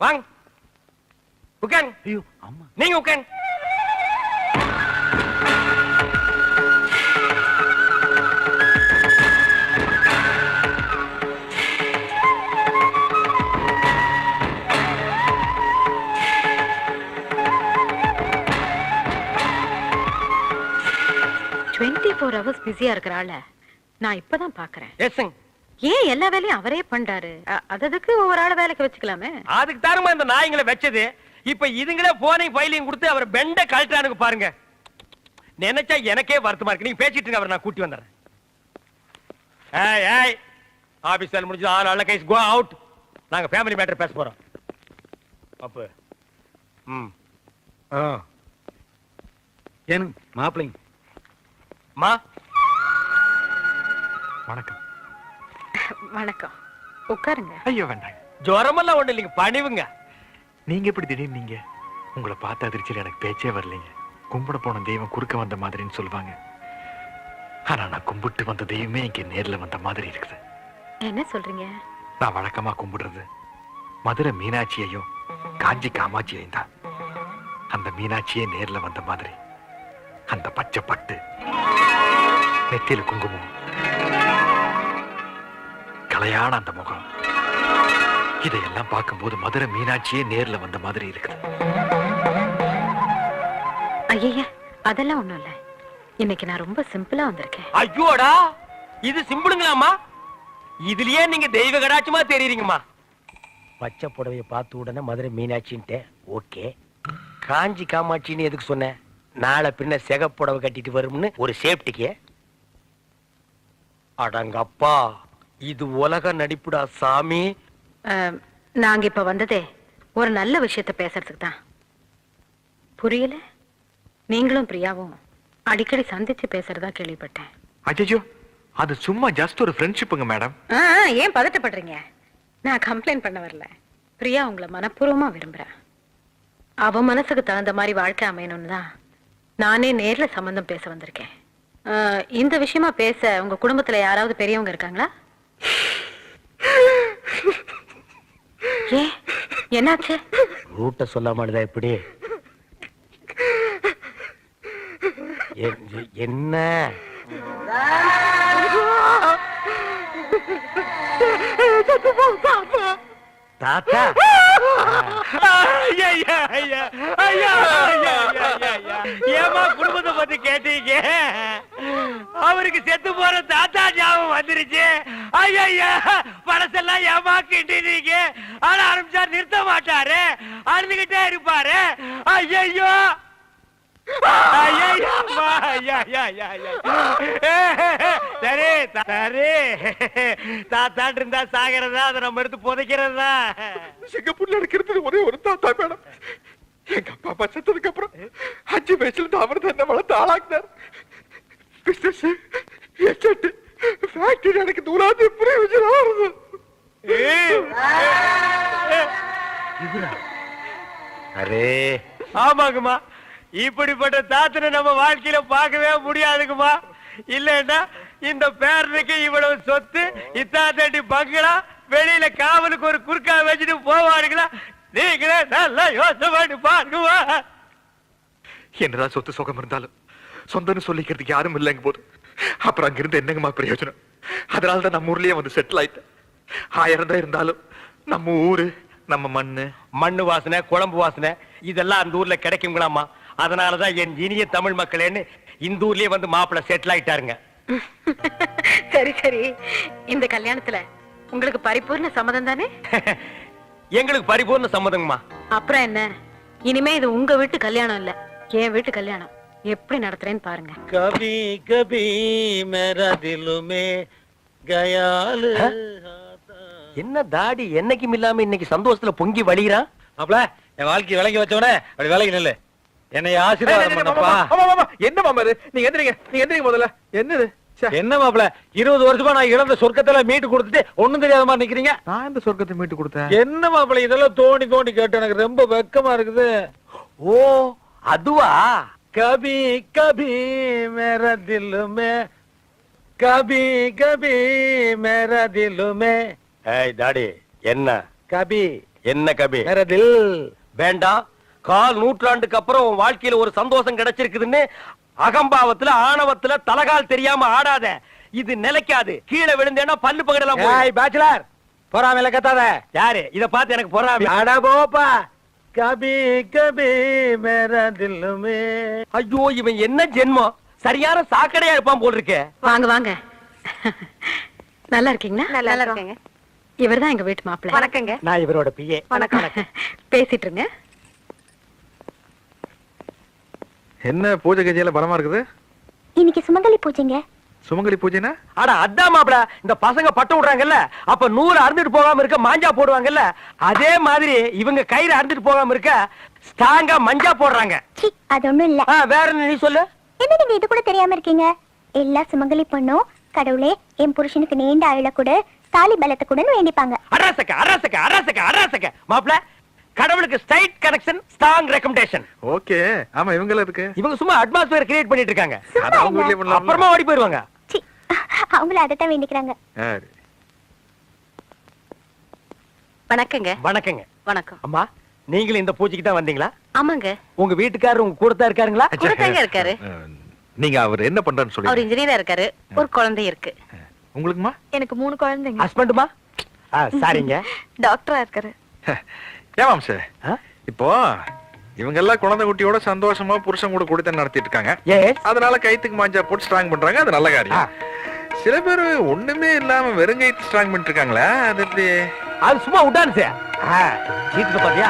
வாங்க உட்காருங்க ஐயோ அம்மா. நீங்க உட்காருங்க டுவெண்ட்டி ஃபோர் ஹவர்ஸ் பிஸியா இருக்கிற ஆள நான் இப்பதான் பாக்குறேன். எஸ்ங்க ஏன் எல்லா வேலையும் அவரே பண்றாரு? அ- அததுக்கு ஒவ்வொரு ஆள வேலைக்கு வச்சுக்கலாமே? அதுக்கு தாருமா இந்த நாய்ங்களை வச்சது? இப்ப இதுங்களே போனையும் ஃபைலையும் கொடுத்து அவர் பெண்ட கழட்டானுங்க பாருங்க. நினைச்சா எனக்கே வருத்தமா இருக்கு. நீங்க பேசிட்டு இருங்க அவரை நான் கூட்டி வந்துடுறேன். ஏய் ஏய் ஆபீஸ் வேலை முடிஞ்சு ஆள் ஆள் கைஸ் கோ அவுட் நாங்க ஃபேமிலி மேட்டர் பேச போறோம். அப்ப ம். ஆ. ஏனுங்க மாப்பிள்ளைங்க. மா. வணக்கம். வணக்கம். உட்காருங்க. ஐயோ வேண்டாங்க ஜுரமெல்லாம் ஒண்ணு இல்லைங்க. பணிவுங்க. நீங்க எப்படி திடீர்னு நீங்க? உங்களை பார்த்த அதிர்ச்சியில் எனக்கு பேச்சே வரலைங்க. கும்பிட போன தெய்வம் குறுக்க வந்த மாதிரின்னு சொல்லுவாங்க. ஆனா நான் கும்பிட்டு வந்த தெய்வமே இங்க நேர்ல வந்த மாதிரி இருக்குது. என்ன சொல்றீங்க? நான் வழக்கமா கும்பிடுறது மதுரை மீனாட்சியையும் காஞ்சி காமாட்சியையும் தான். அந்த மீனாட்சியே நேர்ல வந்த மாதிரி. அந்த பச்சை பட்டு நெத்தியில குங்குமம். கலையான அந்த முகம். இதையெல்லாம் பார்க்கும்போது மதுரை மீனாட்சியே நேர்ல வந்த மாதிரி இருக்குது. ஐய அதெல்லாம் ஒண்ணும் இல்ல. இன்னைக்கு நான் ரொம்ப சிம்பிளா வந்திருக்கேன். ஐயோடா இது சிம்பிளுங்களாம்மா? இதுலயே நீங்க தெய்வ கடாட்சமா தெரியுறீங்கம்மா பச்சை புடவைய பார்த்த உடனே மதுரை மீனாட்சின்ட்டு ஓகே. காஞ்சி காமாட்சின்னு எதுக்கு சொன்னேன் நாளை பின்ன செகப்புடவை கட்டிட்டு வரும்னு ஒரு சேஃப்டிக்கு அடங்கப்பா. இது உலக நடிப்புடா சாமி. அஹ், நாங்க இப்ப வந்ததே ஒரு நல்ல விஷயத்த பேசுறதுக்கு தான். புரியல? நீங்களும் பிரியாவும் அடிக்கடி சந்திச்சு பேசுறதா கேள்விப்பட்டேன். அஜயோ அது சும்மா ஜஸ்ட் ஒரு ஃப்ரெண்ட்ஷிப்புங்க மேடம் ஏன் பதட்டப்படுறீங்க? நான் கம்ப்ளைண்ட் பண்ண வரல. பிரியா உங்களை மனப்பூர்வமா விரும்புறா. அவ மனசுக்கு தகுந்த மாதிரி வாழ்க்கை அமையணும்னு தான் நானே நேர்ல சம்பந்தம் பேச வந்திருக்கேன். இந்த விஷயமா பேச உங்க குடும்பத்துல யாராவது பெரியவங்க இருக்காங்களா? ஏ என்னாச்சு? ரூட்ட சொல்லாமடுதா எப்படி? எ- என்ன? தாத்தா! ஏமா குடும்பத்தை பத்தி கேட்டீங்க? அவருக்கு செத்து போற தாத்தா ஞாபகம் வந்துருச்சு. ஐயா பழசெல்லாம் ஏமா கிண்டினீங்க? ஆனா ஆரம்பிச்சா நிறுத்த மாட்டாரு. அழுதுகிட்டே இருப்பாரு. ஐயோ சரி சரி. தாத்தாட்டு இருந்தா சாகிறதா? அதை நம்ம எடுத்து புதைக்கிறதா? சிங்கப்பூர்ல இருக்கிறது ஒரே ஒரு தாத்தா மேடம். எங்க அப்பா அப்பா செத்ததுக்கு அப்புறம் அஞ்சு வயசுல அவர் என்ன வளர்த்து ஆளாக்குனார். பிசினஸ் எஸ்டேட் ஃபேக்டரி எனக்கு தூராது வருது அரே. ஆமாங்கம்மா. இப்படிப்பட்ட தாத்தனை நம்ம வாழ்க்கையில பார்க்கவே முடியாதுங்கம்மா இல்லைன்னா இந்த பேரனுக்கு இவ்வளவு சொத்து இத்தாத்தட்டி பங்களா வெளியில காவலுக்கு ஒரு குறுக்கா வச்சுட்டு போவாருங்களா நீங்களே நல்லா யோசனை பண்ணி பாருங்கம்மா. என்னதான் சொத்து சுகம் இருந்தாலும் சொந்தம்னு சொல்லிக்கிறதுக்கு யாரும் இல்லைங்க போது அப்புறம் அங்கிருந்து என்னங்கம்மா பிரயோஜனம்? அதனால தான் நம்ம ஊர்லயே வந்து செட்டில் ஆயிட்டேன். ஆயிரம் தான் இருந்தாலும் நம்ம ஊரு நம்ம மண்ணு. மண்ணு வாசனை குழம்பு வாசனை இதெல்லாம் அந்த ஊர்ல கிடைக்குங்களாமா அதனாலதான் என் இனிய தமிழ் மக்களேன்னு இந்தூர்லயே வந்து மாப்பிள்ள செட்டில் ஆயிட்டாருங்க. சரி சரி. இந்த கல்யாணத்துல உங்களுக்கு பரிபூர்ண சம்மதம் தானே? எங்களுக்கு பரிபூர்ண சம்மதங்கம்மா. அப்புறம் என்ன? இனிமே இது உங்க வீட்டு கல்யாணம் இல்ல என் வீட்டு கல்யாணம். எப்படி நடத்துறேன்னு பாருங்க. கபி கபி மெரதிலுமே கயாலு என்ன தாடி என்னைக்கும் இல்லாம இன்னைக்கு சந்தோஷத்துல பொங்கி வழிகிறான் அப்பல என் வாழ்க்கை விளங்கி வச்சவனே அப்படி விலகி நில்லு. என்னை ஆசீர்வாதம் பண்ணப்பா. என்ன மாமா நீங்க எந்திரிங்க நீங்க எந்திரிங்க முதல்ல. என்னது? என்ன மாப்ள இருபது வருஷமா நான் இழந்த சொர்க்கத்துல மீட்டு கொடுத்துட்டு ஒண்ணும் தெரியாத மாதிரி நிக்கிறீங்க? நான் இந்த சொர்க்கத்தை மீட்டு கொடுத்தேன்? என்ன மாப்பிள இதெல்லாம் தோண்டி தோண்டி கேட்டு எனக்கு ரொம்ப வெக்கமா இருக்குது. ஓ அதுவா? கபி கபி மேரா தில் மே கபி கபி மேரா தில் மே ஏய் தாடி என்ன? கபி. என்ன கபி? மேரா தில் வேண்டாம். கால் நூற்றாண்டுக்கு அப்புறம் உன் வாழ்க்கையில ஒரு சந்தோஷம் கிடைச்சிருக்குதுன்னு அகம்பாவத்துல ஆணவத்துல தலகால் தெரியாம ஆடாத. இது நிலைக்காது. கீழே விழுந்தேன்னா பல்லு பகடலாம் ஏய் பேச்சுலர் பொறாமையில கத்தாத. யாரு? இத பார்த்து எனக்கு பொறாமை. அட போப்பா கபி கபி மேரா தில்லுமே ஐயோ இவன் என்ன ஜென்மம்? சரியான சாக்கடையா இருப்பான் போல் இருக்கே வாங்க வாங்க. நல்லா இருக்கீங்களா? நல்லா இருக்கேங்க. இவர்தான் எங்க வீட்டு மாப்பிள்ளை. வணக்கங்க. நான் இவரோட பிஏ பேசிட்டு இருங்க. என்ன பூஜை கஜையில பலமா இருக்குது? இன்னைக்கு சுமங்கலி பூஜைங்க. சுமங்கலி பூஜைனா? அட அதான் மாப்பிள இந்த பசங்க பட்டு விடுறாங்கல்ல அப்ப நூறு அறுந்துட்டு போகாம இருக்க மாஞ்சா போடுவாங்கல்ல அதே மாதிரி இவங்க கயிறு அறுந்துட்டு போகாம இருக்க ஸ்ட்ராங்கா மஞ்சா போடுறாங்க. அது ஒண்ணும் இல்ல. வேற என்ன நீ சொல்லு? என்ன நீங்க இது கூட தெரியாம இருக்கீங்க? எல்லா சுமங்கலி பொண்ணும் கடவுளே என் புருஷனுக்கு நீண்ட ஆயுள கூட தாலி பலத்தை கூடன்னு வேண்டிப்பாங்க. அரசக்க அரசக்க அரசக்க அரசக்க மாப்பிள கடவுளுக்கு straight connection strong recommendation okay. ஆமா இவங்கள இருக்கு இவங்க சும்மா அட்மாஸ்பியர் கிரியேட் பண்ணிட்டு இருக்காங்க. அது அவங்க வீட்லயே பண்ணலாம் அப்புறமா ஓடி போயிருவாங்க. சி அவங்கள அதைத்தான் வேண்டிக்கிறாங்க. வணக்கங்க. வணக்கங்க. வணக்கம். அம்மா நீங்களும் இந்த பூஜைக்கு தான் வந்தீங்களா? ஆமாங்க. உங்க வீட்டுக்காரர் உங்க கூட தான் இருக்காருங்களா கூடத்தாங்க இருக்காரு. நீங்க அவர் என்ன பண்றான்னு அவர் சொல்லி இன்ஜினியரா இருக்காரு. ஒரு குழந்தை இருக்கு. உங்களுக்குமா? எனக்கு மூணு குழந்தைங்க. ஹஸ்பண்டுமா சாரிங்க. டாக்டரா இருக்காரு. ஏமாம் சார்? இப்போ இவங்க எல்லாம் குழந்தை குட்டியோட சந்தோஷமா புருஷன் கூட குடித்தனம் நடத்திட்டு இருக்காங்க அதனால கைத்துக்கு மாஞ்சா போட்டு ஸ்ட்ராங் பண்றாங்க அது நல்ல காரியம். சில பேர் ஒண்ணுமே இல்லாம வெறும் கைத்து ஸ்ட்ராங் பண்ணிட்டு இருக்காங்களா அது எப்படி? அது சும்மா விட்டான்னு சார் பாத்தியா?